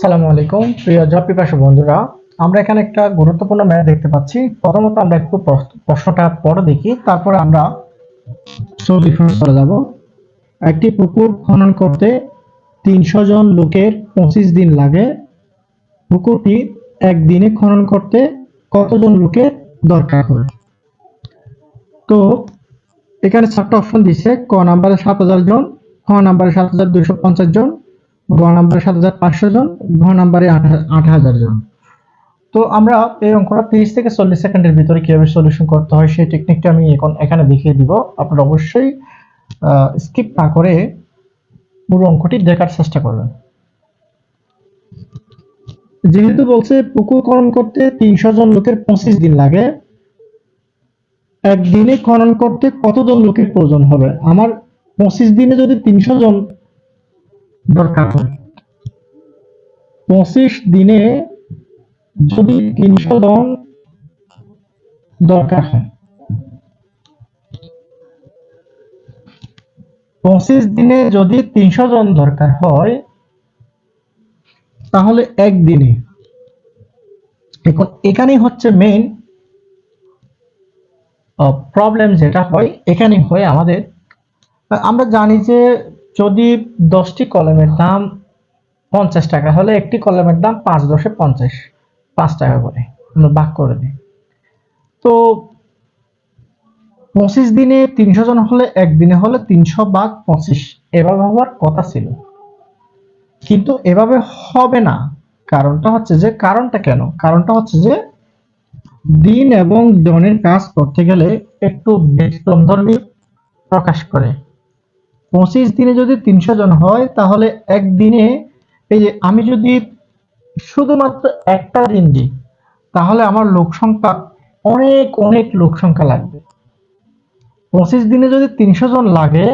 সালামু আলাইকুম, প্রিয় জব পিপাসু বন্ধুরা। আমরা এখানে একটা গুরুত্বপূর্ণ ম্যাথ দেখতে পাচ্ছি। প্রথমত আমরা একটু প্রশ্নটা পরে দেখি, তারপরে আমরা সলিউশন চলে যাব একটি পুকুর খনন করতে তিনশো জন লোকের পঁচিশ দিন লাগে। পুকুরটি একদিনে খনন করতে কতজন লোকের দরকার হবে? তো, এখানে চারটা অপশন দিচ্ছে ক নাম্বারে সাত হাজার জন, খ নাম্বারে সাত হাজার দুইশো পঞ্চাশ জন গ নাম্বারে সাত হাজার পাঁচশো জন ঘ নাম্বারে আট হাজার জন। তো আমরা এই অঙ্কটা তিরিশ থেকে চল্লিশ সেকেন্ডের ভিতরে কীভাবে সলিউশন করতে হয় সেই টেকনিকটা আমি এখন এখানে দেখিয়ে দিব। আপনারা অবশ্যই স্কিপ না করে পুরো অঙ্কটি দেখার চেষ্টা করবেন। যেহেতু বলছে পুকুর খনন করতে তিনশো জন লোকের পঁচিশ দিন লাগে, একদিনে খনন করতে কতজন লোকের প্রয়োজন হবে? আমার পঁচিশ দিনে যদি তিনশো জন দরকার হয় পঁচিশ দিনে যদি তিনশো জন দরকার হয়, পঁচিশ দিনে যদি তিনশো জন দরকার হয়, তাহলে একদিনে। এখন এখানেই হচ্ছে মেইন প্রবলেম যেটা হয় এখানে হয় আমাদের। আমরা জানি যে যদি দশটি কলমের দাম পঞ্চাশ টাকা হলে একটি কলমের দাম পাঁচ দশে পঞ্চাশ, পাঁচ টাকা করে। আমরা ভাগ করে দিই তো পঁচিশ দিনে তিনশো জন হলে একদিনে হলে তিনশো ভাগ পঁচিশ, এভাবে হওয়ার কথা ছিল। কিন্তু এভাবে হবে না। কারণটা হচ্ছে যে, কারণটা কেন? কারণটা হচ্ছে যে, দিন এবং জনের কাজ করতে গেলে একটু ব্যতিক্রমধর্মী প্রকাশ করে। পঁচিশ দিনে যদি তিনশো জন হয়, তাহলে একদিনে এই যে আমি যদি শুধুমাত্র একটা দিন দিই, তাহলে আমার লোক সংখ্যা অনেক অনেক লোক সংখ্যা লাগবে। পঁচিশ দিনে যদি তিনশো জন লাগে,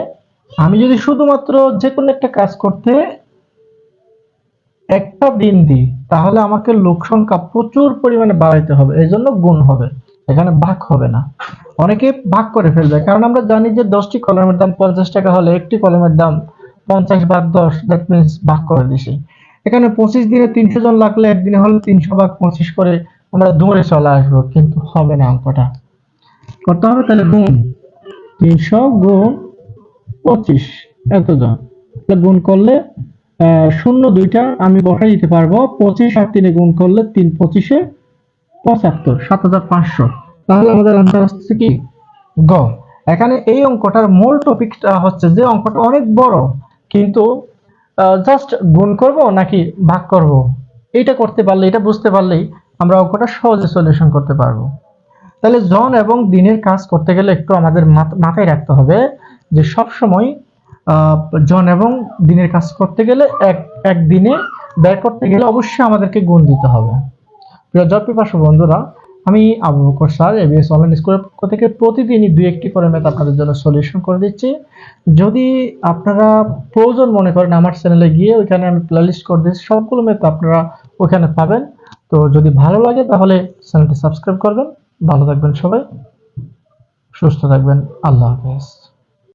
আমি যদি শুধুমাত্র যে কোনো একটা কাজ করতে একটা দিন দিই, তাহলে আমাকে লোক সংখ্যা প্রচুর পরিমাণে বাড়াইতে হবে এই জন্য গুণ হবে। এখানে ভাগ হবে না। অনেকে ভাগ করে ফেলবে, কারণ আমরা জানি যে দশটি কলমের দাম পঞ্চাশ টাকা হলে একটি কলমের দাম পঞ্চাশ ভাগ দশ দ্যাট মিনস ভাগ করে দিছি। এখানে পঁচিশ দিনে তিনশো জন লাগলে একদিনে হলে তিনশো ভাগ পঁচিশ করে আমরা দৌড়ে চলে আসব, কিন্তু হবে না অঙ্কটা। করতে হবে তাহলে গুণ। তিনশো গুণ পঁচিশ এতজন গুণ করলে শূন্য দুইটা আমি বসাই দিতে পারব। পঁচিশ আর তিনে গুণ করলে তিন পঁচিশে পঁচাত্তর, সাত হাজার পাঁচশো। তাহলে আমাদের আনসার আসছে কি? গ। এখানে এই অঙ্কটার মূল টপিকটা হচ্ছে যে অঙ্কটা অনেক বড়, কিন্তু জাস্ট গুণ করব নাকি ভাগ করব? এটা করতে পারলে, এটা বুঝতে পারলেই আমরা অঙ্কটা সহজে সলিউশন করতে পারব। তাহলে জন এবং দিনের কাজ করতে গেলে একটু আমাদের মাথ- মাথায় রাখতে হবে যে সব সময় জন এবং দিনের কাজ করতে গেলে এক এক দিনে ব্যয় করতে গেলে অবশ্যই আমাদেরকে গুণ দিতে হবে। প্রিয় জব পিপাসু বন্ধুরা, আমি Abu Bakar sir, ABS online স্কুলের পক্ষ থেকে প্রতিদিনই দুই একটি করে ম্যাথ আপনাদের জন্য সলিউশন করে দিচ্ছি। যদি আপনারা প্রয়োজন মনে করেন আমার চ্যানেলে গিয়ে ওইখানে আমি প্লেলিস্ট করে দিচ্ছি সবগুলো ম্যাথ আপনারা ওখানে পাবেন। তো যদি ভালো লাগে তাহলে চ্যানেলটি সাবস্ক্রাইব করবেন। ভালো থাকবেন সবাই। সুস্থ থাকবেন। আল্লাহ হাফেজ।